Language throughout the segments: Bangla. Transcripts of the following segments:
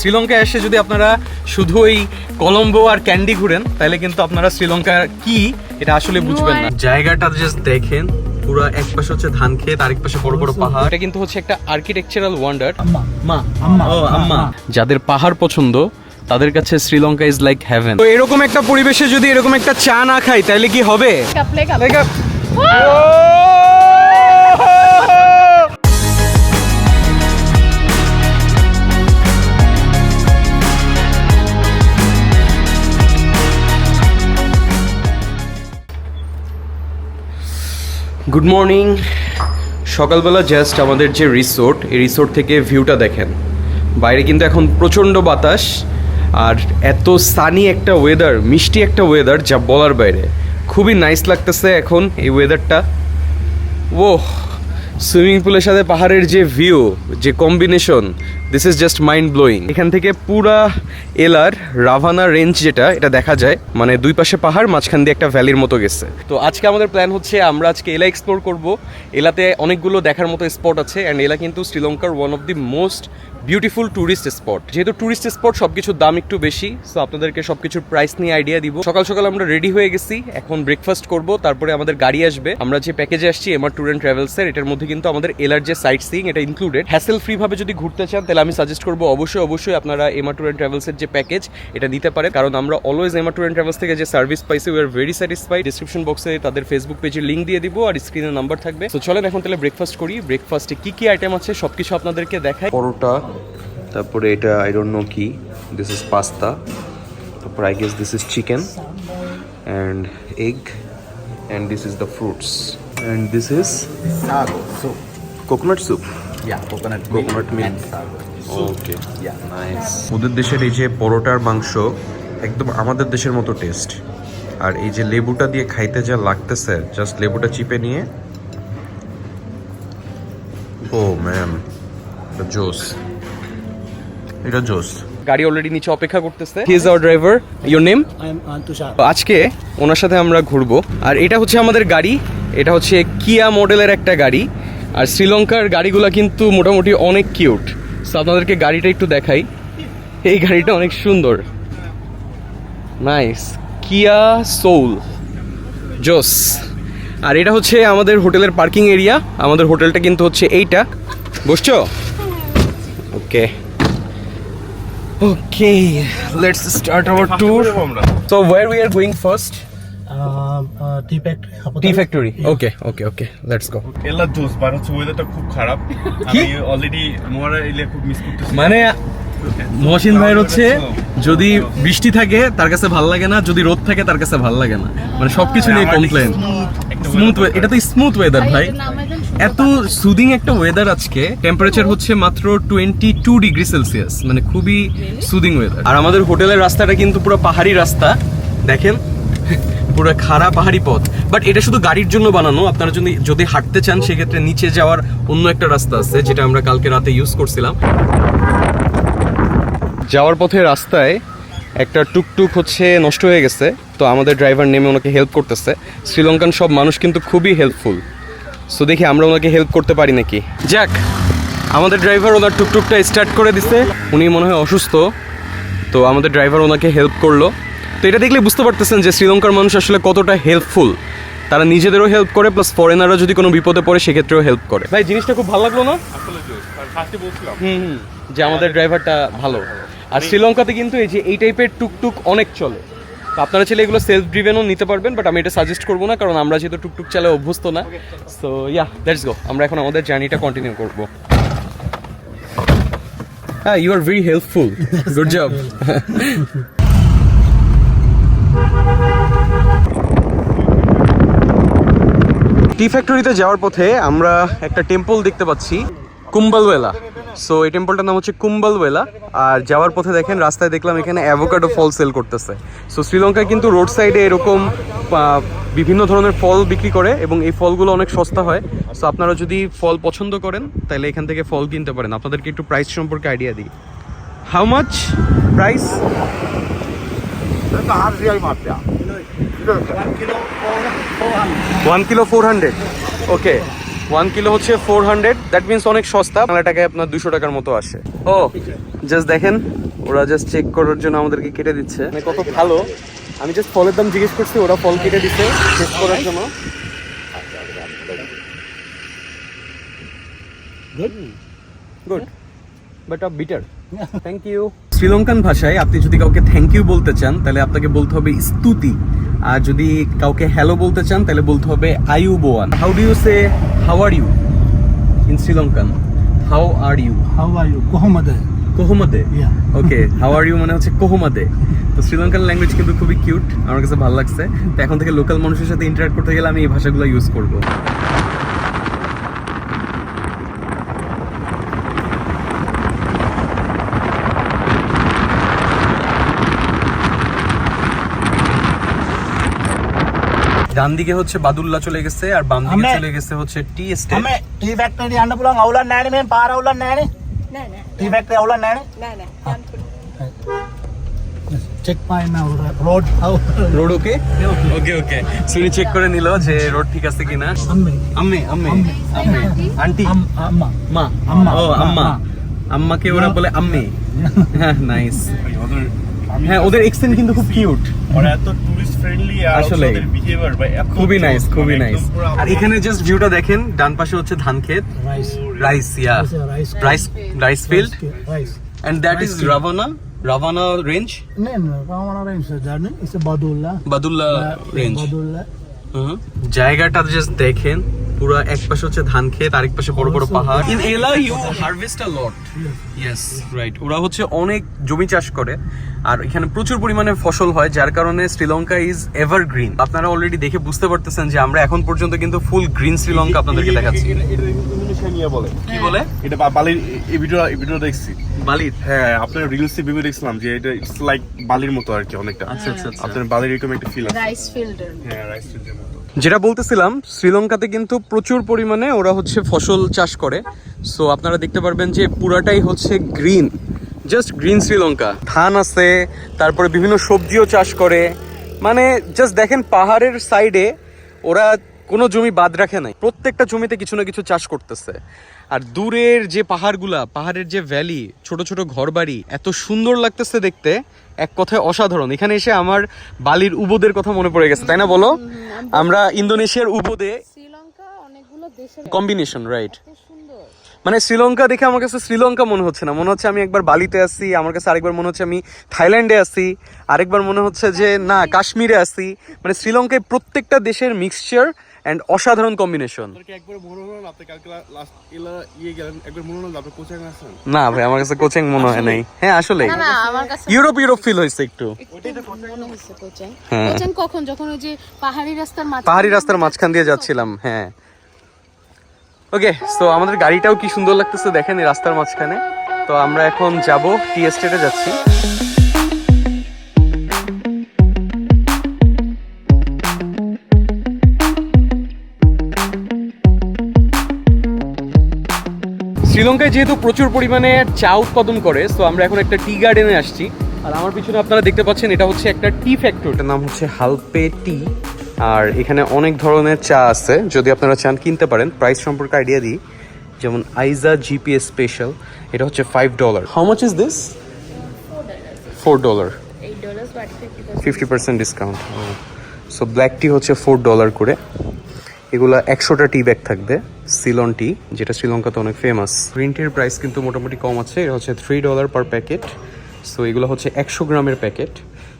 শ্রীলঙ্কায় এসে যদি আপনারা শুধু ওই কলম্বো আর ক্যান্ডি ঘুরেন তাহলে কিন্তু আপনারা শ্রীলঙ্কা কি এটা আসলে বুঝবেন না। জায়গাটা জাস্ট দেখেন পুরো এক পাশে হচ্ছে ধান ক্ষেত আরেক পাশে বড় বড় পাহাড়। এটা কিন্তু হচ্ছে একটা আর্কিটেকচারাল ওয়ান্ডার মা ও আম্মা। যাদের পাহাড় পছন্দ তাদের কাছে শ্রীলঙ্কা ইজ লাইক হেভেন তো এরকম একটা পরিবেশে যদি এরকম একটা চা না খাই তাহলে কি হবে? Kaple kaple. গুড মর্নিং সকালবেলা জাস্ট আমাদের যে রিসোর্ট এই রিসোর্ট থেকে ভিউটা দেখেন। বাইরে কিন্তু এখন প্রচণ্ড বাতাস আর এত সানি একটা ওয়েদার মিষ্টি একটা ওয়েদার যা বলার বাইরে। খুবই নাইস লাগতেছে এখন এই ওয়েদারটা ও সুইমিং পুলের সাথে পাহাড়ের যে ভিউ যে combination this is just mind blowing এখান থেকে পুরা এলার রাভানা রেঞ্জ যেটা, এটা দেখা যায় মানে দুই পাশে পাহাড়, মাঝখান দিয়ে একটা ভ্যালির মতো গেছে। তো আজকে আমাদের প্ল্যান হচ্ছে, আমরা আজকে এলা এক্সপ্লোর করব। এলাতে অনেকগুলো দেখার মতো স্পট আছে অ্যান্ড এলা কিন্তু শ্রীলঙ্কার one of the most beautiful tourist spot যেহেতু ট্যুরিস্ট স্পট সব কিছুর দাম একটু বেশি সো আপনাদেরকে সব কিছুর প্রাইস নিয়ে আইডিয়া দিব। সকাল সকাল আমরা রেডি হয়ে গেছি, এখন ব্রেকফাস্ট করব, তারপরে আমাদের গাড়ি আসবে। আমরা যে প্যাকেজে আসছি এমআর ট্যুর অ্যান্ড ট্রাভেলসের এটার মধ্যে কিন্তু আমাদের এলার যে সাইট সিং এটা ইনক্লুডেড হ্যাসেল ফ্রি ভাবে যদি ঘুরতে চান, তাহলে আমি সাজেস্ট করব অবশ্যই অবশ্যই আপনারা এমআর ট্যুর অ্যান্ড ট্রাভেলসের যে প্যাকেজ এটা নিতে পারেন। কারণ আমরা always MR tour and travels থেকে যে সার্ভিস পাইছি we are very satisfied description বক্সে তাদের ফেসবুক পেজের লিঙ্ক দিয়ে দিব আর স্ক্রিনে নাম্বার থাকবে। তো চলেন এখন তাহলে ব্রেকফাস্ট করি। ব্রেকফাস্টে কি কি আইটেম আছে সব কিছু আপনাদেরকে দেখাই। পরোটা তারপরে এটা আই ডোন্ট নো কি দিস ইজ পাস্তা তারপর I guess this is chicken and egg and this is the fruits and this is soup. Coconut soup Yeah, coconut milk Coconut milk. and sago. Okay. Nice ওদের দেশের এই যে পরোটার মাংস একদম আমাদের দেশের মতো টেস্ট আর এই যে লেবুটা দিয়ে খাইতে যা লাগতেছে জাস্ট লেবুটা চিপে নিয়ে। ও ম্যাম জোস এটা জোস গাড়ি অলরেডি নিচে অপেক্ষা করতেছে। He is our driver your name. আজকে ওনার সাথে আমরা ঘুরবো। আর এটা হচ্ছে আমাদের গাড়ি। এটা হচ্ছে কিয়া মডেলের একটা গাড়ি। আর শ্রীলঙ্কার গাড়িগুলো কিন্তু মোটামুটি অনেক কিউট সো আপনাদেরকে গাড়িটা একটু দেখাই। এই গাড়িটা অনেক সুন্দর। নাইস কিয়া সোল জোস আর এটা হচ্ছে আমাদের হোটেলের পার্কিং এরিয়া। আমাদের হোটেলটা কিন্তু হচ্ছে এইটা। বসছো? Okay okay let's start our tour So where we are going first? Tea factory. Okay, okay, okay. Let's go. এলা জোস বার হচ্ছে ওয়েদারটা খুব খারাপ। আমি অলরেডি মোয়ারা খুব মিস করতেছি। মানে মহসিন ভাইয়ের হচ্ছে যদি বৃষ্টি থাকে তার কাছে ভালো লাগে না যদি রোদ থাকে তার কাছে ভালো লাগে না। মানে সবকিছু নিয়ে কমপ্লেন স্মুথ এটা তো স্মুথ ওয়েদার ভাই এত সুদিং একটা ওয়েদার আজকে। টেম্পারেচার হচ্ছে মাত্র টোয়েন্টি টু ডিগ্রি সেলসিয়াস মানে খুবই সুদিং ওয়েদার আর আমাদের হোটেলের রাস্তাটা কিন্তু পুরো পাহাড়ি রাস্তা। দেখেন? পুরো খাড়া পাহাড়ি পথ। বাট এটা শুধু গাড়ির জন্য বানানো আপনারা যদি যদি হাঁটতে চান সেক্ষেত্রে নিচে যাওয়ার অন্য একটা রাস্তা আছে যেটা আমরা কালকে রাতে ইউজ করছিলাম। যাওয়ার পথে রাস্তায় একটা টুকটুক হচ্ছে নষ্ট হয়ে গেছে তো আমাদের ড্রাইভার নেমে ওনাকে হেল্প করতেছে। শ্রীলঙ্কান সব মানুষ কিন্তু খুবই হেল্পফুল সো দেখি আমরা ওনাকে হেল্প করতে পারি নাকি। যাক আমাদের ড্রাইভার ওনার টুকটুকটা স্টার্ট করে দিছে। উনি মনে হয় অসুস্থ তো আমাদের ড্রাইভার ওনাকে হেল্প করল। তো এটা দেখলে বুঝতে পারতেছেন যে শ্রীলঙ্কার মানুষ আসলে কতটা হেল্পফুল তারা নিজেদেরও হেল্প করে প্লাস ফরেনাররা যদি কোনো বিপদে পড়ে সেক্ষেত্রেও হেল্প করে। ভাই জিনিসটা খুব ভালো লাগল না? হুম হুম যে আমাদের ড্রাইভারটা ভালো। আর শ্রীলঙ্কাতে কিন্তু এই যে এই টাইপের টুকটুক অনেক চলে। তো আপনারা চাইলে এগুলো সেলফ ড্রিভেনও নিতে পারবেন বাট আমি এটা সাজেস্ট করব না কারণ আমরা যেহেতু টুকটুক চালে অভ্যস্ত না। সো ইয়া লেটস গো আমরা এখন আমাদের জার্নিটা কন্টিনিউ করব। হ্যাঁ you are very helpful good job tea ফ্যাক্টরিতে যাওয়ার পথে আমরা একটা টেম্পল দেখতে পাচ্ছি কুম্বালওয়েলা সো এই টেম্পলটার নাম হচ্ছে কুম্বালওয়েলা আর যাওয়ার পথে দেখেন, রাস্তায় দেখলাম এখানে অ্যাভোকাডো ফল সেল করতেছে। সো শ্রীলঙ্কায় কিন্তু রোড সাইডে এরকম বিভিন্ন ধরনের ফল বিক্রি করে এবং এই ফলগুলো অনেক সস্তা হয়। সো আপনারা যদি ফল পছন্দ করেন, তাহলে এখান থেকে ফল কিনতে পারেন। আপনাদেরকে একটু প্রাইস সম্পর্কে আইডিয়া দিই। How much price one kilo four hundred okay one kilo হচ্ছে ফোর হান্ড্রেড দ্যাট মিনস অনেক সস্তা। বাংলা টাকায় আপনার দুশো টাকার মতো আসে। ও জাস্ট দেখেন ওরা জাস্ট চেক করার জন্য আমাদেরকে কেটে দিচ্ছে। মানে কত ভালো। আমি জাস্ট ফলের দাম জিজ্ঞেস করছি ওরা ফল কেটে দিচ্ছে টেস্ট করার জন্য। Good but a bitter thank you Sri Lankan ভাষায় আপনি যদি কাউকে থ্যাংক ইউ বলতে চান তাহলে আপনাকে বলতে হবে স্তুতি। আর যদি কাউকে হ্যালো বলতে চান তাহলে বলতে হবে আয়ু বোয়ান how do you say how are you in Sri Lankan how are you how are you. কোহমাদে। Yeah. Okay how are you মানে হচ্ছে কোহমাদে। তো শ্রীলঙ্কান ল্যাঙ্গুয়েজ কিন্তু খুবই কিউট আমার কাছে ভালো লাগছে। তো এখন থেকে লোকাল মানুষের সাথে ইন্টারাক্ট করতে গেলে আমি এই ভাষাগুলো ইউজ করব। ডান দিকে হচ্ছে বাদুল্লাহ চলে গেছে আর বাম দিকে চলে গেছে হচ্ছে tea Ame, tea factory anda pulang aulan nani men, para aulan nani? Nè nè, Tea factory aulan nani? nè nè, anh Check my now road how. Road okay okay okay Sooni check করে নিল যে রোড ঠিক আছে কিনা। Amme. আম্মে আম্মে। আম্মে। Aunty amma. মা। আম্মা, ও আম্মা। আম্মা। আম্মাকে ওরা বলে আম্মে। হ্যাঁ নাইস আমি হ্যাঁ ওদের এক্সেন্ট কিন্তু খুব কিউট ওরা এত টুরিস্ট ফ্রেন্ডলি আর ওদের বিহেভিয়ার ভাই খুবই নাইস খুবই মানে নাইস আর এখানে জাস্ট ভিউটা দেখেন ডান পাশে হচ্ছে ধান ক্ষেত। Rice yeah rice rice field Rice. And that is. Ravana Ravana range No, no, Ramana range is journey. It's Badulla range. Hmm. জায়গাটা জাস্ট দেখেন। পুরো এক পাশে হচ্ছে ধান ক্ষেত আরেক পাশে বড় বড় পাহাড়। In Ella you harvest a lot yes right ওরা হচ্ছে অনেক জমি চাষ করে আর এখানে প্রচুর পরিমাণে ফসল হয় যার কারণে শ্রীলঙ্কা ইজ এভার গ্রিন আপনারা অলরেডি দেখে বুঝতে পারতেছেন যে আমরা এখন পর্যন্ত কিন্তু ফুল গ্রিন শ্রীলঙ্কা আপনাদেরকে দেখাচ্ছি। বলে। কি বলে? এটা বালির এই ভিডিও এই ভিডিও দেখছি। বালির? হ্যাঁ আপনার রিলসে ভিডিও দেখছিলাম যে এটা ইটস লাইক বালির মতো আর কি অনেকটা। আচ্ছা আচ্ছা আচ্ছা। আপনার বালির এরকম একটা ফিল আছে. হ্যাঁ রাইস যেটা বলতেছিলাম, শ্রীলঙ্কাতে কিন্তু প্রচুর পরিমাণে ওরা হচ্ছে ফসল চাষ করে। সো আপনারা দেখতে পারবেন যে পুরাটাই হচ্ছে গ্রিন জাস্ট গ্রিন শ্রীলঙ্কা। ধান আছে, তারপরে বিভিন্ন সবজিও চাষ করে। মানে জাস্ট দেখেন পাহাড়ের সাইডে ওরা কোনো জমি বাদ রাখে নাই। প্রত্যেকটা জমিতে কিছু না কিছু চাষ করতেছে। আর দূরের যে পাহাড়গুলা পাহাড়ের যে ভ্যালি ছোট ছোট ঘরবাড়ি এত সুন্দর লাগতেছে দেখতে এক কথায় অসাধারণ। এখানে এসে আমার বালির উবোদের কথা মনে পড়ে গেছে তাই না বলো? আমরা ইন্দোনেশিয়ার উবোদে কম্বিনেশন রাইট মানে শ্রীলঙ্কা দেখে আমার কাছে শ্রীলঙ্কা মনে হচ্ছে না। মনে হচ্ছে আমি একবার বালিতে আসি আমার কাছে আরেকবার মনে হচ্ছে আমি থাইল্যান্ডে আছি আরেকবার মনে হচ্ছে যে না কাশ্মীরে আছি মানে শ্রীলঙ্কায় প্রত্যেকটা দেশের মিক্সচার অ্যান্ড অসাধারণ কম্বিনেশন মনে না ইয়ে গেলেন একবার মনে হলো না আপনি কোচিং ভাই আমার কাছে কোচিং মনে হয় নাই। হ্যাঁ আসলে না না আমার কাছে ইউরোপ ইউরোপ ফিল হয়েছে একটু। মনে হ্যাঁ। কখন? যখন ওই যে পাহাড়ি রাস্তার পাহাড়ি রাস্তার মাঝখান দিয়ে যাচ্ছিলাম হ্যাঁ। ওকে সো আমাদের গাড়িটাও কি সুন্দর লাগতেছে দেখেন এই রাস্তার মাঝখানে। তো আমরা এখন যাব টি এস্টেটে যাচ্ছি। শ্রীলঙ্কায় যেহেতু প্রচুর পরিমাণে চা উৎপাদন করে সো আমরা এখন একটা টি গার্ডেনে আসছি। আর আমার পিছনে আপনারা দেখতে পাচ্ছেন এটা হচ্ছে একটা টি ফ্যাক্টরি এটার নাম হচ্ছে হালপে টি আর এখানে অনেক ধরনের চা আছে যদি আপনারা চান কিনতে পারেন। প্রাইস সম্পর্কে আইডিয়া দিই। যেমন আইজা জিপিএস স্পেশাল এটা হচ্ছে five dollar how much is this four dollar fifty percent discount so black tea হচ্ছে ফোর ডলার করে। এগুলা একশোটা টি ব্যাগ থাকবে সিলন টি যেটা শ্রীলঙ্কাতে অনেক ফেমাস গ্রিন টির প্রাইস কিন্তু মোটামুটি কম আছে, এটা হচ্ছে three dollar per packet so এগুলো হচ্ছে একশো গ্রামের প্যাকেট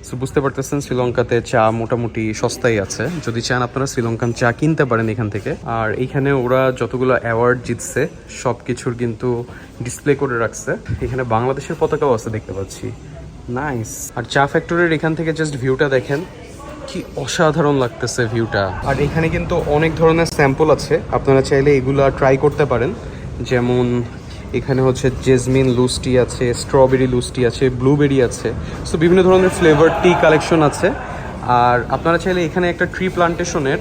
সো বুঝতে পারতেছেন, শ্রীলঙ্কাতে চা মোটামুটি সস্তাই আছে। যদি চান আপনারা শ্রীলঙ্কান চা কিনতে পারেন এখান থেকে। আর এইখানে ওরা যতগুলো অ্যাওয়ার্ড জিতছে সব কিছুর কিন্তু ডিসপ্লে করে রাখছে। এখানে বাংলাদেশের পতাকাও আছে দেখতে পাচ্ছি। নাইস আর চা ফ্যাক্টরির এখান থেকে জাস্ট ভিউটা দেখেন। কি অসাধারণ লাগতেছে ভিউটা আর এখানে কিন্তু অনেক ধরনের স্যাম্পল আছে। আপনারা চাইলে এগুলা ট্রাই করতে পারেন। যেমন এখানে হচ্ছে জেসমিন লুস্টি আছে স্ট্রবেরি লুস্টি আছে ব্লুবেরি আছে। সো বিভিন্ন ধরনের ফ্লেভার টি কালেকশন আছে। আর আপনারা চাইলে এখানে একটা ট্রি প্লান্টেশনের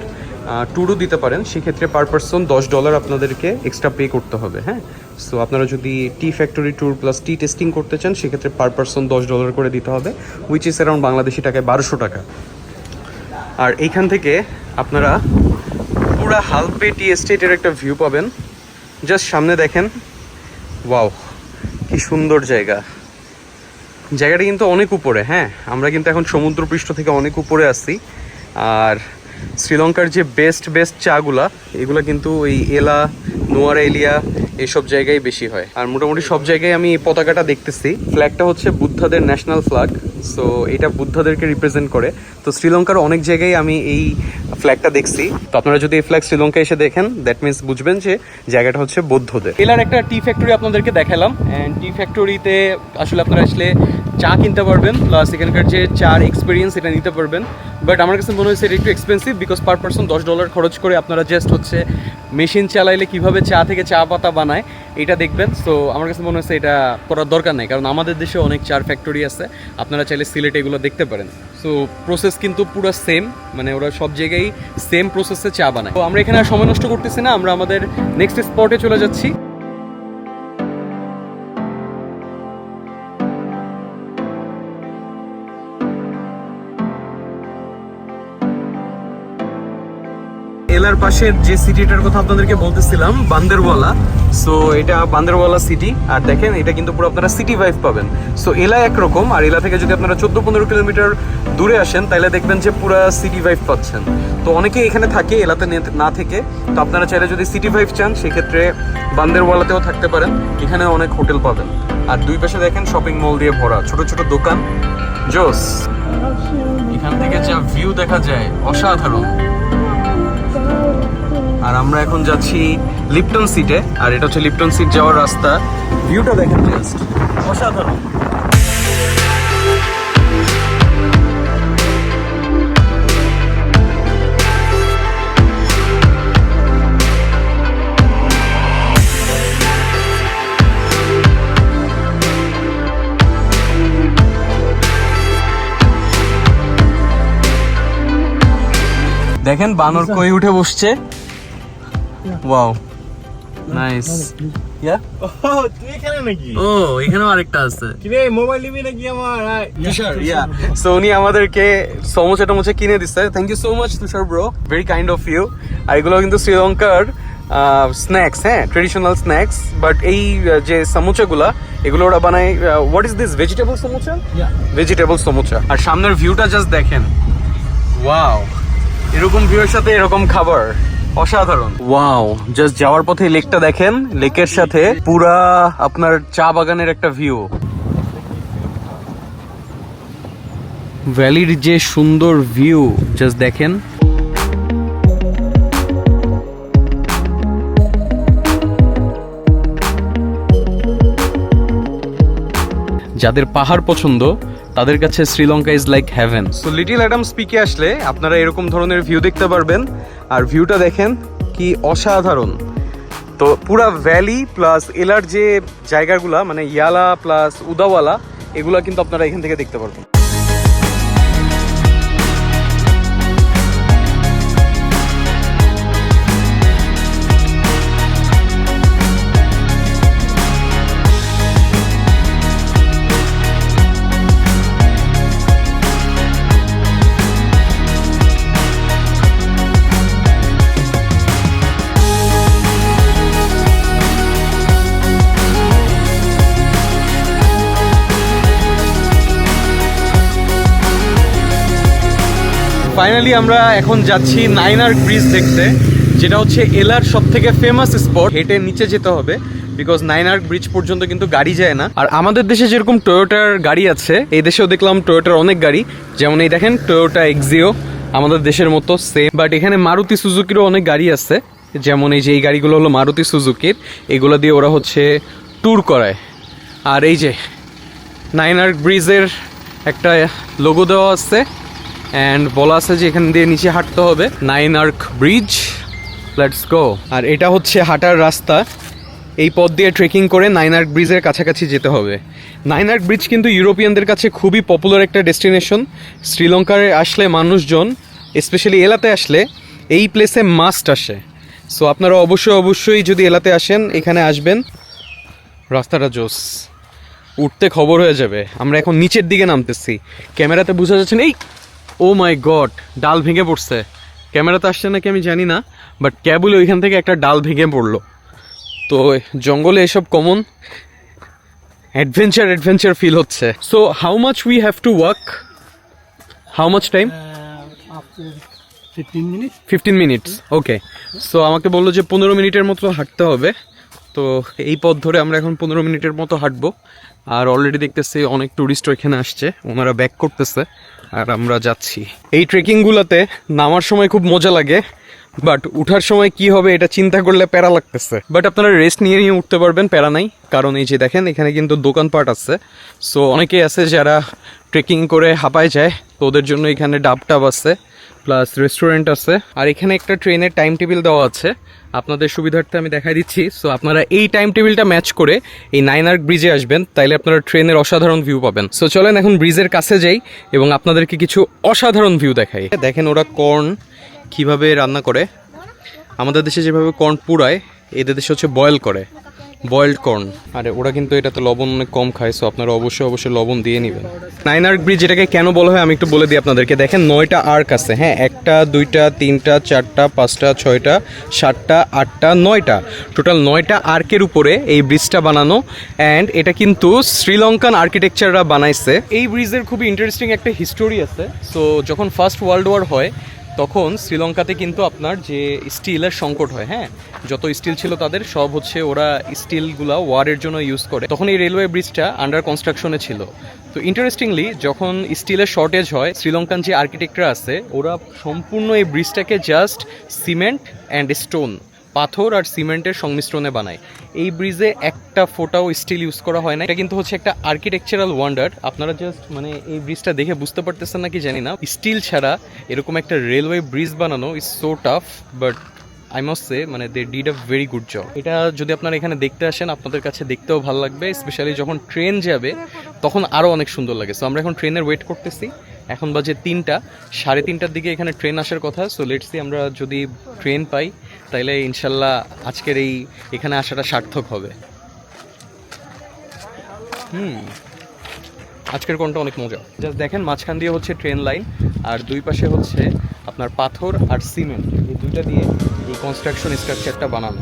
ট্যুরও দিতে পারেন। সেক্ষেত্রে পার পার্সন দশ ডলার আপনাদেরকে এক্সট্রা পে করতে হবে হ্যাঁ? সো আপনারা যদি tea factory tour plus tea testing করতে চান, সেক্ষেত্রে পার পার্সন দশ ডলার করে দিতে হবে উইচ ইস অ্যারাউন্ড বাংলাদেশি টাকায় বারোশো টাকা। আর এইখান থেকে আপনারা পুরো হালপে টি এস্টেটের একটা ভিউ পাবেন। জাস্ট সামনে দেখেন। ওয়াও কি সুন্দর জায়গা। জায়গাটা কিন্তু অনেক উপরে হ্যাঁ? আমরা কিন্তু এখন সমুদ্রপৃষ্ঠ থেকে অনেক উপরে আছি আর শ্রীলঙ্কার যে বেস্ট বেস্ট চাগুলা এগুলা কিন্তু ওই এলা, নোয়ারা এলিয়া এসব জায়গায় বেশি হয়। আর মোটামুটি সব জায়গায় আমি পতাকাটা দেখতেছি। ফ্ল্যাগটা হচ্ছে বুদ্ধাদের ন্যাশনাল ফ্ল্যাগ সো এটা বুদ্ধাদেরকে রিপ্রেজেন্ট করে। তো শ্রীলঙ্কার অনেক জায়গায় আমি এই ফ্ল্যাগটা দেখছি। তো আপনারা যদি এই ফ্ল্যাগ শ্রীলঙ্কা এসে দেখেন দ্যাট মিনস বুঝবেন যে জায়গাটা হচ্ছে বৌদ্ধদের। এলার একটা টি ফ্যাক্টরি আপনাদেরকে দেখালাম অ্যান্ড টি ফ্যাক্টরিতে আসলে আপনারা আসলে চা কিনতে পারবেন প্লাস এখানকার যে চার এক্সপিরিয়েন্স এটা নিতে পারবেন। বাট আমার কাছে মনে হয়েছে এটা একটু এক্সপেন্সিভ বিকজ পার পার্সন দশ ডলার খরচ করে আপনারা জাস্ট হচ্ছে মেশিন চালাইলে কীভাবে চা থেকে চা পাতা বানায় এটা দেখবেন। সো আমার কাছে মনে হচ্ছে এটা করার দরকার নেই, কারণ আমাদের দেশে অনেক চার ফ্যাক্টরি আছে, আপনারা চাইলে সিলেটে এগুলো দেখতে পারেন। সো প্রসেস কিন্তু পুরো সেম মানে ওরা সব জায়গায় সেম প্রসেসে চা বানায়। তো আমরা এখানে আর সময় নষ্ট করতেছি না, আমরা আমাদের নেক্সট স্পটে চলে যাচ্ছি। এলার পাশের যে সিটিটার কথা আপনাদেরকে বলতেছিলাম বান্দেরওয়ালা সো এটা বান্দরওয়ালা সিটি আর দেখেন, এটা কিন্তু পুরো আপনারা সিটি ভাইভ পাবেন। সো এলা একরকম, আর এলা থেকে যদি আপনারা চোদ্দ পনেরো কিলোমিটার দূরে আসেন, তাহলে দেখবেন যে পুরো সিটি ভাইভ পাচ্ছেন। তো অনেকে এখানে থাকে, এলাতে নে- থেকে। তো আপনারা চাইলে যদি সিটি ভাইভ চান, সেক্ষেত্রে বান্দেরওয়ালাতেও থাকতে পারেন। এখানে অনেক হোটেল পাবেন। আর দুই পাশে দেখেন শপিং মল দিয়ে ভরা। ছোট ছোট দোকান। জোস! এখান থেকে যা ভিউ দেখা যায়, অসাধারণ। আর আমরা এখন যাচ্ছি লিপটন সিটে আর এটা হচ্ছে লিপটন সিট যাওয়ার রাস্তা। ভিউটা দেখেন জাস্ট অসাধারণ। দেখেন বানর কই উঠে বসছে? ওয়াও নাইস ইয়া তুই এখানে নাকি? ও এখানেও আরেকটা আছে। মোবাইল নিবি নাকি আমার? তুষার ইয়া সো উনি আমাদেরকে সমোসা টমোচা কিনে দিচ্ছে thank you so much Tushar bro very kind of you আর এগুলো কিন্তু শ্রীলঙ্কার স্ন্যাক্স হ্যাঁ ট্রেডিশনাল স্ন্যাক্স বাট এই যে সমোচাগুলা এগুলো ওরা বানায় what is this vegetable samosa vegetable samosa আর সামনের ভিউটা জাস্ট দেখেন। ওয়াও এরকম ভিউয়ের সাথে এরকম খাবার। অসাধারণ। ওয়াও জাস্ট যাওয়ার পথে লেকটা দেখেন। লেকের সাথে পুরা আপনার চা বাগানের একটা ভিউ ভ্যালির যে সুন্দর ভিউ জাস্ট দেখেন। যাদের পাহাড় পছন্দ তাদের কাছে Sri Lanka is like heaven so little Adam স্পিকে আসলে আপনারা এরকম ধরনের ভিউ দেখতে পারবেন। আর ভিউটা দেখেন কি অসাধারণ। তো পুরা ভ্যালি প্লাস এলার যে জায়গাগুলা মানে ইয়ালা প্লাস উদাওয়ালা, এগুলা কিন্তু আপনারা এখান থেকে দেখতে পারবেন। ফাইনালি আমরা এখন যাচ্ছি নাইনার ব্রিজ দেখতে, যেটা হচ্ছে এলার সব থেকে ফেমাস স্পট হেঁটে নিচে যেতে হবে বিকজ নাইনার ব্রিজ পর্যন্ত কিন্তু গাড়ি যায় না। আর আমাদের দেশে যেরকম টয়োটার গাড়ি আছে, এই দেশেও দেখলাম টয়োটার অনেক গাড়ি। যেমন এই দেখেন টয়োটা এক্সিও আমাদের দেশের মতো সেম বাট এখানে মারুতি সুজুকিরও অনেক গাড়ি আছে। যেমন এই যে, এই গাড়িগুলো হলো মারুতি সুজুকির এগুলো দিয়ে ওরা হচ্ছে ট্যুর করায়। আর এই যে, নাইনার ব্রিজের একটা লোগো দেওয়া আছে। অ্যান্ড বলা আছে যে এখান দিয়ে নিচে হাঁটতে হবে। Nine arch bridge let's go আর এটা হচ্ছে হাঁটার রাস্তা। এই পথ দিয়ে ট্রেকিং করে নাইন আর্ক ব্রিজের কাছাকাছি যেতে হবে। নাইন আর্ক ব্রিজ কিন্তু ইউরোপিয়ানদের কাছে খুবই পপুলার একটা ডেস্টিনেশন শ্রীলঙ্কায় আসলে মানুষজন স্পেশালি এলাতে আসলে, এই প্লেসে মাস্ট আসে। সো আপনারা অবশ্যই অবশ্যই যদি এলাতে আসেন, এখানে আসবেন। রাস্তাটা জোস। উঠতে খবর হয়ে যাবে। আমরা এখন নিচের দিকে নামতেছি। ক্যামেরাতে বোঝা যাচ্ছে এই ও মাই গড ডাল ভেঙে পড়ছে। ক্যামেরাতে আসছে নাকি আমি জানি না বাট ক্যাবুলে ওইখান থেকে একটা ডাল ভেঙে পড়ল। তো জঙ্গলে এসব কমন অ্যাডভেঞ্চার অ্যাডভেঞ্চার ফিল হচ্ছে। So how much we have to work how much time after 15 minutes. Fifteen minutes okay so আমাকে বলল যে পনেরো মিনিটের মতো হাঁটতে হবে। তো এই পথ ধরে আমরা এখন পনেরো মিনিটের মতো হাঁটবো। আর অলরেডি দেখতেছি অনেক টুরিস্ট এখানে আসছে ওনারা ব্যাক করতেছে। আর আমরা যাচ্ছি। এই ট্রেকিংগুলোতে নামার সময় খুব মজা লাগে, বাট উঠার সময় কি হবে এটা চিন্তা করলে প্যারা লাগতেছে। বাট আপনারা রেস্ট নিয়ে নিয়ে উঠতে পারবেন, প্যারা নাই, কারণ এই যে দেখেন, এখানে কিন্তু দোকানপাট আছে। সো অনেকেই আছে যারা ট্রেকিং করে হাঁপায় যায়, তো ওদের জন্য এখানে ডাব টাব আছে। প্লাস রেস্টুরেন্ট আছে। আর এখানে একটা ট্রেনের টাইম টেবিল দেওয়া আছে। আপনাদের সুবিধার্থে আমি দেখাই দিচ্ছি। সো আপনারা এই টাইম টেবিলটা ম্যাচ করে এই নাইন নাইনার্ক ব্রিজে আসবেন। তাইলে আপনারা ট্রেনের অসাধারণ ভিউ পাবেন। সো চলেন এখন ব্রিজের কাছে যাই এবং আপনাদেরকে কিছু অসাধারণ ভিউ দেখাই। দেখেন ওরা কর্ন কীভাবে রান্না করে। আমাদের দেশে যেভাবে কর্ন পুরায় এদের দেশে হচ্ছে বয়েল করে। Boiled corn. আরে, ওরা কিন্তু এটাতে লবণ অনেক কম খায় সো আপনারা অবশ্যই অবশ্যই লবণ দিয়ে নেবেন। নাইন আর্ক ব্রিজ এটাকে কেন বলা হয় আমি একটু বলে দিই আপনাদেরকে। দেখেন, নয়টা আর্ক আছে হ্যাঁ? একটা, দুইটা, তিনটা, চারটা, পাঁচটা, ছয়টা, সাতটা, আটটা, নয়টা। টোটাল নয়টা আর্কের উপরে এই ব্রিজটা বানানো অ্যান্ড এটা কিন্তু শ্রীলঙ্কান আর্কিটেকচাররা বানাইছে। এই ব্রিজের খুবই ইন্টারেস্টিং একটা হিস্টোরি আছে। সো যখন ফার্স্ট ওয়ার্ল্ড ওয়ার হয় তখন শ্রীলঙ্কাতে কিন্তু আপনার যে স্টিলের সংকট হয় হ্যাঁ? যত স্টিল ছিল তাদের, সব হচ্ছে ওরা স্টিলগুলা ওয়ারের জন্য ইউজ করে। তখন এই রেলওয়ে ব্রিজটা আন্ডার কনস্ট্রাকশনে ছিল। তো ইন্টারেস্টিংলি যখন স্টিলের শর্টেজ হয়, শ্রীলঙ্কান যে আর্কিটেক্টরা আছে, ওরা সম্পূর্ণ এই ব্রিজটাকে জাস্ট সিমেন্ট অ্যান্ড স্টোন পাথর আর সিমেন্টের সংমিশ্রণে বানায়। এই ব্রিজে একটা ফোটাও স্টিল ইউজ করা হয় না। এটা কিন্তু হচ্ছে একটা আর্কিটেকচারাল ওয়ান্ডার আপনারা জাস্ট মানে এই ব্রিজটা দেখে বুঝতে পারতেছেন নাকি জানি না। স্টিল ছাড়া এরকম একটা রেলওয়ে ব্রিজ বানানো is so tough but I must say মানে they did a very good job এটা যদি আপনারা এখানে দেখতে আসেন, আপনাদের কাছে দেখতেও ভালো লাগবে স্পেশালি যখন ট্রেন যাবে, তখন আরও অনেক সুন্দর লাগে। সো আমরা এখন ট্রেনের ওয়েট করতেছি। এখন বাজে তিনটা, সাড়ে তিনটার দিকে এখানে ট্রেন আসার কথা। সো লেটসি আমরা যদি ট্রেন পাই তাইলে ইনশাল্লাহ আজকের এই এখানে আসাটা সার্থক হবে। হুম। আজকের কোনটা অনেক মজা। জাস্ট দেখেন মাঝখান দিয়ে হচ্ছে ট্রেন লাইন, আর দুই পাশে হচ্ছে আপনার পাথর আর সিমেন্ট। এই দুইটা দিয়ে এই কনস্ট্রাকশন স্ট্রাকচারটা বানানো।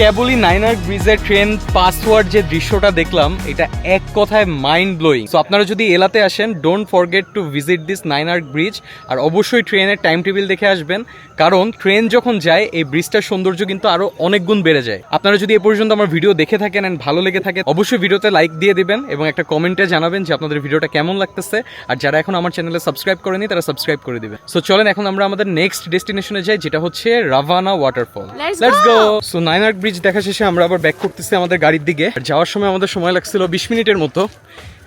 কেবলই নাইনার ব্রিজের ট্রেন পাসওয়ার্ড যে দৃশ্যটা দেখলাম এটা এক কথায় মাইন্ড ব্লোয়িং সো আপনারা যদি এলাতে আসেন don't forget to visit this nine arch bridge আর অবশ্যই ট্রেনের টাইম টেবিল দেখে আসবেন। কারণ ট্রেন যখন যায় এই ব্রিজটার সৌন্দর্য কিন্তু আরও অনেক গুণ বেড়ে যায়। আপনারা যদি এ পর্যন্ত আমার ভিডিও দেখে থাকেন and ভালো লেগে থাকে অবশ্যই ভিডিওতে লাইক দিয়ে দিবেন এবং একটা কমেন্টে জানাবেন যে আপনাদের ভিডিওটা কেমন লাগতেছে। আর যারা এখন আমার চ্যানেলে সাবস্ক্রাইব করেনি তারা সাবস্ক্রাইব করে দিবেন। সো চলেন এখন আমরা আমাদের নেক্সট ডেস্টিনেশনে যাই যেটা হচ্ছে Ravana waterfall let's! Go so nine arch bridge দেখা শেষে আমরা আবার ব্যাক করতেছি আমাদের গাড়ির দিকে। আর যাওয়ার সময় আমাদের সময় লাগছিল বিশ মিনিটের মতো।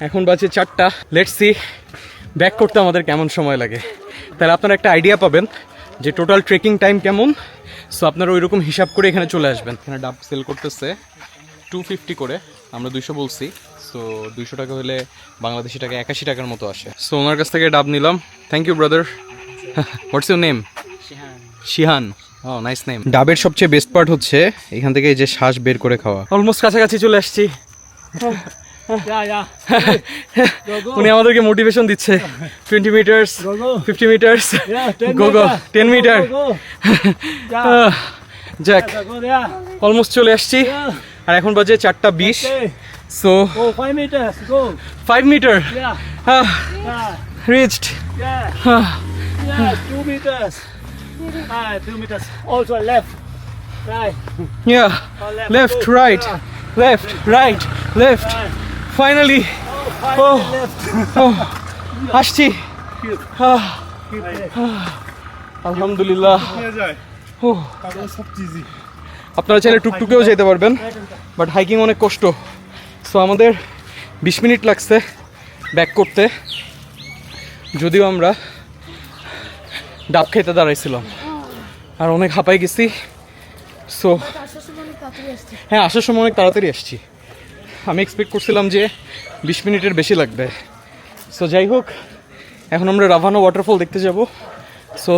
এখন বাজে চারটা। লেটস সি ব্যাক করতে আমাদের কেমন সময় লাগে। তাহলে আপনারা একটা আইডিয়া পাবেন যে টোটাল ট্রেকিং টাইম কেমন। সো আপনারা ওই রকম হিসাব করে এখানে চলে আসবেন। এখানে ডাব সেল করতেছে টু ফিফটি করে। আমরা দুইশো বলছি। সো দুইশো টাকা হলে বাংলাদেশি টাকা একাশি টাকার মতো আসে। সো ওনার কাছ থেকে ডাব নিলাম। Thank you brother what's your name Shihan. Shihan. Oh nice name ডাবের সবচেয়ে বেস্ট পার্ট হচ্ছে এখান থেকে এই যে শ্বাস বের করে খাওয়া। অলমোস্ট কাছাকাছি চলে আসছি। উনি আমাদেরকে মোটিভেশন দিচ্ছে। Twenty meters. Fifty meters Yeah, 10 go go meter. Ten meter. যাক অলমোস্ট চলে আসছি। আর এখন বাজে চারটা বিশ। So go. 5 five meter reached yeah. yeah. 2 meters. 2 meters. Also left right. Yeah or left. Left go. Right Yeah. Left right left Right. Finally Five Oh. left. আসছি আহ, keep it আলহামদুলিল্লাহ ও আপনারা চাইলে টুকটুকেও যেতে পারবেন বাট হাইকিং অনেক কষ্ট। সো আমাদের বিশ মিনিট লাগছে ব্যাক করতে। যদিও আমরা ডাব খেতে দাঁড়াইছিলাম। আর অনেক হাঁপাই গেছি। সো হ্যাঁ আসার সময় অনেক তাড়াতাড়ি আসছি। আমি এক্সপেক্ট করছিলাম যে বিশ মিনিটের বেশি লাগবে। সো যাই হোক, এখন আমরা রাভানো ওয়াটারফল দেখতে যাব। So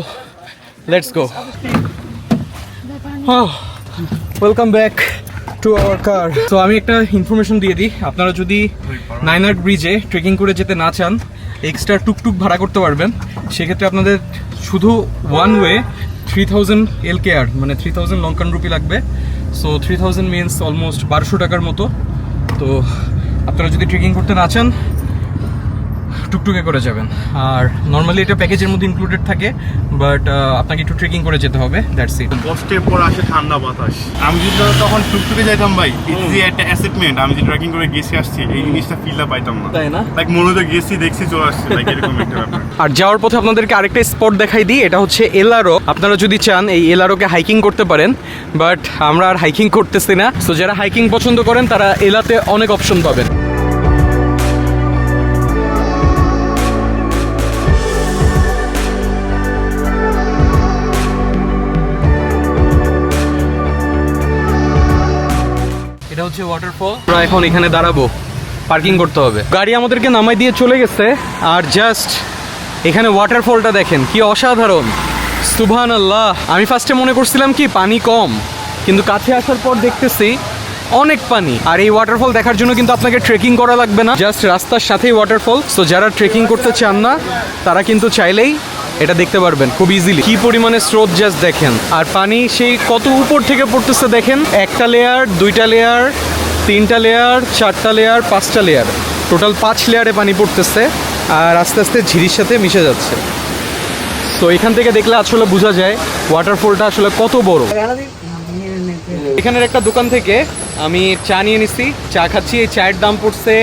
let's go welcome back to our car তো আমি একটা ইনফরমেশন দিয়ে দিই। আপনারা যদি নাইনার্ড ব্রিজে ট্রেকিং করে যেতে না চান এক্সট্রা টুকটুক ভাড়া করতে পারবেন। সেক্ষেত্রে আপনাদের শুধু one way three thousand L K R মানে থ্রি থাউজেন্ড লঙ্কান রুপি লাগবে। So three thousand means almost বারোশো টাকার মতো। তো আপনারা যদি ট্রেকিং করতে না চান টুকটুকে করে যাবেন। আর নর্মালি এটা প্যাকেজের মধ্যে ইনক্লুডেড থাকে বাট আপনাকে একটু ট্রেকিং করে যেতে হবে দ্যাটস ইট কষ্টের পর আসে ঠান্ডা বাতাস। আমি যদি তখন টুকটুকে যাইতাম ভাই যে একটা অ্যাসেটমেন্ট আমি যে ট্রেকিং করে গেছি আসছি এই জিনিসটা ফিলটা পাইতাম না। তাই না? লাইক মনে হতো গেছি দেখছি চলে আসছে লাইক এরকম একটা ব্যাপার। আর যাওয়ার পথে আপনাদেরকে আরেকটা স্পট দেখাই দিই এটা হচ্ছে এলারো আপনারা যদি চান এই এলারোকে হাইকিং করতে পারেন বাট আমরা আর হাইকিং করতেছি না। সো যারা হাইকিং পছন্দ করেন তারা এলাতে অনেক অপশন পাবেন। হচ্ছে ওয়াটারফল আমরা এখন এখানে দাঁড়াবো। পার্কিং করতে হবে। গাড়ি আমাদেরকে নামাই দিয়ে চলে গেছে। আর জাস্ট এখানে ওয়াটারফলটা দেখেন, কি অসাধারণ। সুবহান আল্লাহ আমি ফার্স্টে মনে করছিলাম কি, পানি কম। কিন্তু কাছে আসার পর দেখতেছি অনেক পানি। আর এই ওয়াটারফল দেখার জন্য কিন্তু আপনাকে ট্রেকিং করা লাগবে না। জাস্ট রাস্তার সাথেই ওয়াটারফল সো যারা ট্রেকিং করতে চান না, তারা কিন্তু চাইলেই এটা দেখতে পারবেন, খুব ইজিলি কি পরিমাণে স্রোত জাস্ট দেখেন। আর পানি সেই কত উপর থেকে পড়তেছে দেখেন? একটা লেয়ার দুইটা লেয়ার তিনটা লেয়ার চারটা লেয়ার পাঁচটা লেয়ার টোটাল পাঁচ লেয়ারে পানি পড়তেছে আর আস্তে আস্তে ঝিরির সাথে মিশে যাচ্ছে। তো এখান থেকে দেখলে আসলে বোঝা যায় ওয়াটারফলটা আসলে কত বড়। এখানের একটা দোকান থেকে আমি চা নিয়ে নিছি। চা খাচ্ছি, এই চায়ের দাম পড়ছে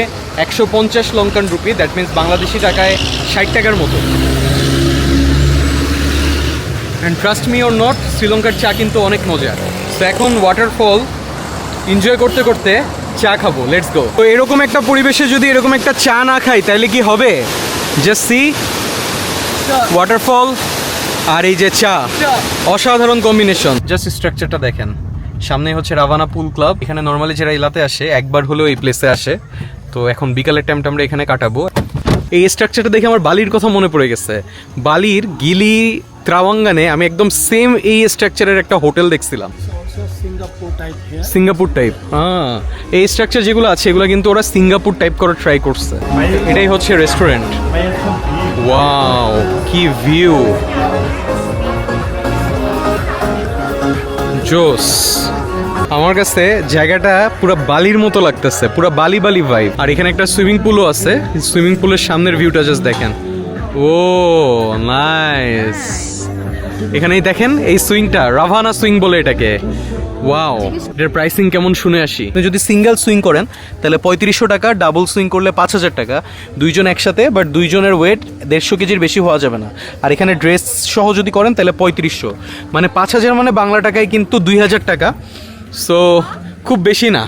একশো পঞ্চাশ Lankan rupee. That means Bangladeshi টাকায় ষাট টাকার মতো। And trust me or not শ্রীলঙ্কার চা কিন্তু অনেক মজা তো এখন ওয়াটারফল এনজয় করতে করতে চা খাব লেটস গো তো এরকম একটা পরিবেশে যদি এরকম একটা চা না খাই তাহলে কি হবে? জাস্ট সি ওয়াটারফল আর এই যে চা। অসাধারণ কম্বিনেশন জাস্ট স্ট্রাকচারটা দেখেন। সামনে হচ্ছে রাভানা পুল ক্লাব এখানে নর্মালি যারা এলাতে আসে একবার হলেও এই প্লেসে আসে। তো এখন বিকালের টাইমটা আমরা এখানে কাটাবো। এই স্ট্রাকচারটা দেখে আমার বালির কথা মনে পড়ে গেছে। বালির গিলি ত্রাওয়াঙ্গানে আমি একদম সেম এই স্ট্রাকচারের একটা হোটেল দেখছিলাম। সিঙ্গাপুর টাইপ হ্যাঁ। এই স্ট্রাকচার যেগুলো আছে এগুলো কিন্তু ওরা সিঙ্গাপুর টাইপ করার ট্রাই করছে। এটাই হচ্ছে রেস্টুরেন্ট ওয়াও কি ভিউ জোস আমার কাছে জায়গাটা পুরো বালির মতো লাগতেছে, পুরো বালি বালি ভাইব আর এখানে একটা সুইমিং পুলও আছে সুইমিং পুলের সামনের ভিউটা জাস্ট দেখেন। ও নাইস এখানেই দেখেন এই সুইংটা রাভানা সুইং বলে এটাকে। ওয়াও এটার প্রাইসিং কেমন শুনে আসি। আপনি যদি সিঙ্গেল সুইং করেন, তাহলে পঁয়ত্রিশশো টাকা ডাবল সুইং করলে পাঁচ হাজার টাকা। দুইজন একসাথে বাট দুইজনের ওয়েট দেড়শো কেজির বেশি হওয়া যাবে না। আর এখানে ড্রেস সহ যদি করেন, তাহলে পঁয়ত্রিশশো। মানে পাঁচ হাজার মানে বাংলা টাকায় কিন্তু দুই হাজার টাকা। সো খুব বেশি না।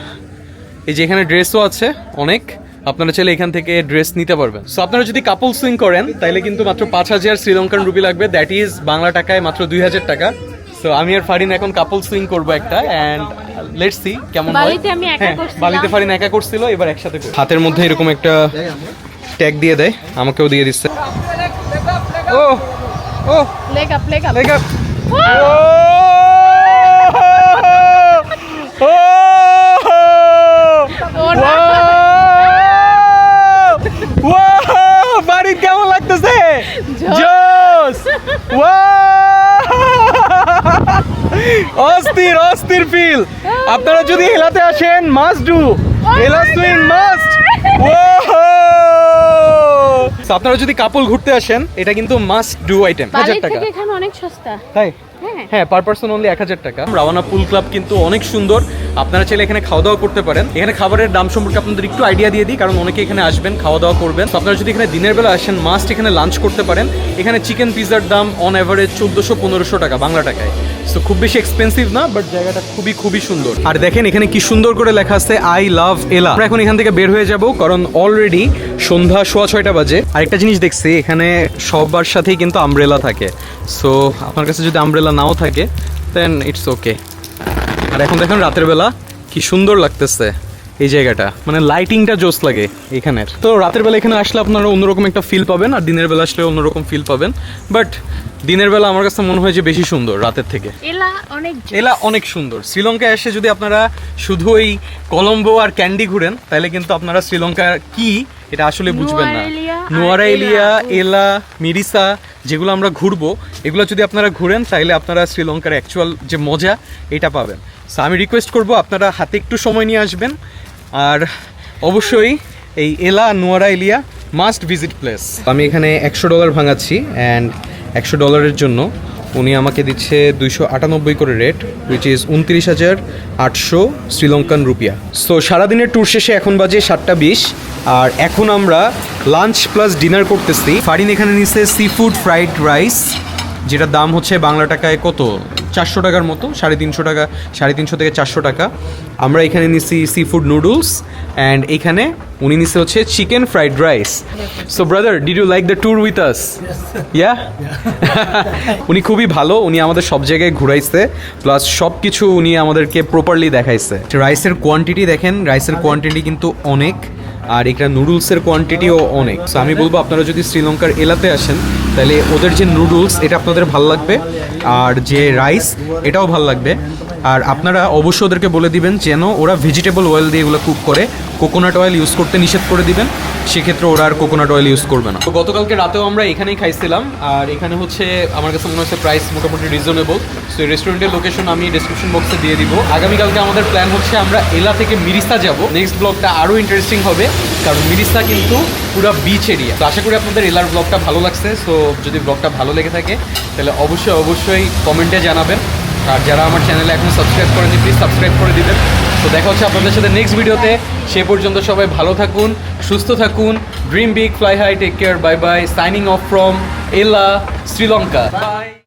এই যে এখানে ড্রেসও আছে অনেক। আপনারা চাইলে এখান থেকে ড্রেস নিতে পারবেন। সো আপনারা যদি কাপল সুইং করেন তাহলে কিন্তু মাত্র পাঁচ হাজার শ্রীলঙ্কান রুপি লাগবে। দ্যাট ইজ বাংলা টাকায় মাত্র দুই হাজার টাকা। সো আমি আর ফারিন এখন কাপল সুইং করব একটা। অ্যান্ড লেটস সি কেমন হয়। বালিতে হ্যাঁ। বালিতে ফারিন একা করছিল এবার একসাথে হাতের মধ্যে এরকম একটা ট্যাগ দিয়ে দেয় আমাকেও দিয়ে দিচ্ছে। ও ও leg up leg up leg up বাড়ি কেমন লাগতেছে? জোস অস্থির অস্থির ফিল আপনারা যদি হেলাতে আসেন must do Ella swing must আপনারা যদি কাপল ঘুরতে আসেন এটা কিন্তু মাস্ট ডু আইটেম হাজার টাকা। এখানে অনেক সস্তা। তাই? হ্যাঁ। পার পার্সন অনলি এক হাজার টাকা। রাওয়ানা পুল ক্লাব কিন্তু অনেক সুন্দর। আপনারা চাইলে এখানে খাওয়া দাওয়া করতে পারেন। এখানে খাবারের দাম সম্পর্কে আপনাদের একটু আইডিয়া দিয়ে দিই, কারণ অনেকে এখানে আসবেন খাওয়া দাওয়া করবেন আপনারা যদি এখানে দিনের বেলা আসেন মাস্ট এখানে লাঞ্চ করতে পারেন। এখানে চিকেন পিজার দাম অন অ্যাভারেজ চোদ্দোশো পনেরোশো টাকা বাংলা টাকায়। সো খুব বেশি এক্সপেন্সিভ না বাট জায়গাটা খুবই খুবই সুন্দর। আর দেখেন, এখানে কি সুন্দর করে লেখা আছে আই লাভ এলা আমরা এখন এখান থেকে বের হয়ে যাব, কারণ অলরেডি সন্ধ্যা সোয়া ছয়টা বাজে। আরেকটা জিনিস দেখছি, এখানে সবার সাথেই কিন্তু আমব্রেলা থাকে। সো আপনার কাছে যদি আমব্রেলা নাও থাকে দেন ইটস ওকে আর এখন দেখেন রাতের বেলা কি সুন্দর লাগতেছে এই জায়গাটা। মানে লাইটিংটা জোস লাগে এখানের। তো রাতের বেলা এখানে আসলে আপনারা অন্যরকম একটা ফিল পাবেন আর দিনের বেলা আসলে অন্যরকম ফিল পাবেন। বাট দিনের বেলা আমার কাছে মনে হয় যে বেশি সুন্দর রাতের থেকে। এলা অনেক এলা অনেক সুন্দর। শ্রীলঙ্কায় এসে যদি আপনারা শুধু ওই কলম্বো আর ক্যান্ডি ঘুরেন তাহলে কিন্তু আপনারা শ্রীলঙ্কার কি এটা আসলে বুঝবেন না। নোয়ারা এলিয়া এলা। মিরিসা যেগুলো আমরা ঘুরবো এগুলো যদি আপনারা ঘুরেন তাহলে আপনারা শ্রীলঙ্কার অ্যাকচুয়াল যে মজা এটা পাবেন। সো আমি রিকোয়েস্ট করব আপনারা হাতে একটু সময় নিয়ে আসবেন। আর অবশ্যই এই Ella Nuwara Eliya must visit place আমি এখানে একশো ডলার ভাঙাচ্ছি অ্যান্ড একশো ডলারের জন্য উনি আমাকে দিচ্ছে দুইশো আটানব্বই করে রেট উইচ ইজ উনত্রিশ হাজার আটশো শ্রীলঙ্কান রুপিয়া। সো সারাদিনের ট্যুর শেষে এখন বাজে সাতটা বিশ। আর এখন আমরা লাঞ্চ প্লাস ডিনার করতেছি। ফারিন এখানে নিচ্ছে সি ফুড ফ্রাইড রাইস যেটার দাম হচ্ছে বাংলা টাকায় কত? চারশো টাকার মতো, সাড়ে তিনশো টাকা, সাড়ে তিনশো থেকে চারশো টাকা। আমরা এখানে নিছি সি ফুড নুডলস অ্যান্ড এখানে উনি নিচ্ছে হচ্ছে chicken fried rice so brother did you like the tour with us yeah উনি খুবই ভালো, উনি আমাদের সব জায়গায় ঘুরাইছে প্লাস সব কিছু উনি আমাদেরকে প্রপারলি দেখাইছে। রাইসের কোয়ান্টিটি দেখেন রাইসের কোয়ান্টিটি কিন্তু অনেক। আর এখানে নুডলসের কোয়ান্টিটিও অনেক। সো আমি বলব আপনারা যদি শ্রীলঙ্কার এলাতে আসেন, তাহলে ওদের যে নুডলস, এটা আপনাদের ভালো লাগবে। আর যে রাইস এটাও ভালো লাগবে। আর আপনারা অবশ্যই ওদেরকে বলে দিবেন যেন ওরা ভেজিটেবল অয়েল দিয়ে এগুলো কুক করে। কোকোনাট অয়েল ইউজ করতে নিষেধ করে দিবেন। সেক্ষেত্রে ওরা আর কোকোনাট অয়েল ইউজ করবে না। তো গতকালকে রাতেও আমরা এখানেই খাইছিলাম, আর এখানে হচ্ছে আমার কাছে মনে হচ্ছে প্রাইস মোটামুটি রিজনেবল সো এই রেস্টুরেন্টের লোকেশন আমি ডিসক্রিপশন বক্সে দিয়ে দিব। আগামীকালকে আমাদের প্ল্যান হচ্ছে আমরা এলা থেকে মিরিস্তা যাব। নেক্সট ব্লগটা আরও ইন্টারেস্টিং হবে, কারণ মিরিস্তা কিন্তু পুরো বিচ এরিয়া তো আশা করি আপনাদের এলার ব্লগটা ভালো লাগছে। সো যদি ব্লগটা ভালো লেগে থাকে, তাহলে অবশ্যই অবশ্যই কমেন্টে জানাবেন। আর যারা আমার চ্যানেলে এখন সাবস্ক্রাইব করেনি প্লিজ সাবস্ক্রাইব করে দিবেন। তো দেখা হচ্ছে আপনাদের সাথে নেক্সট ভিডিওতে সে পর্যন্ত সবাই ভালো থাকুন, সুস্থ থাকুন। Dream big fly high take care bye bye signing off from Ella Sri Lanka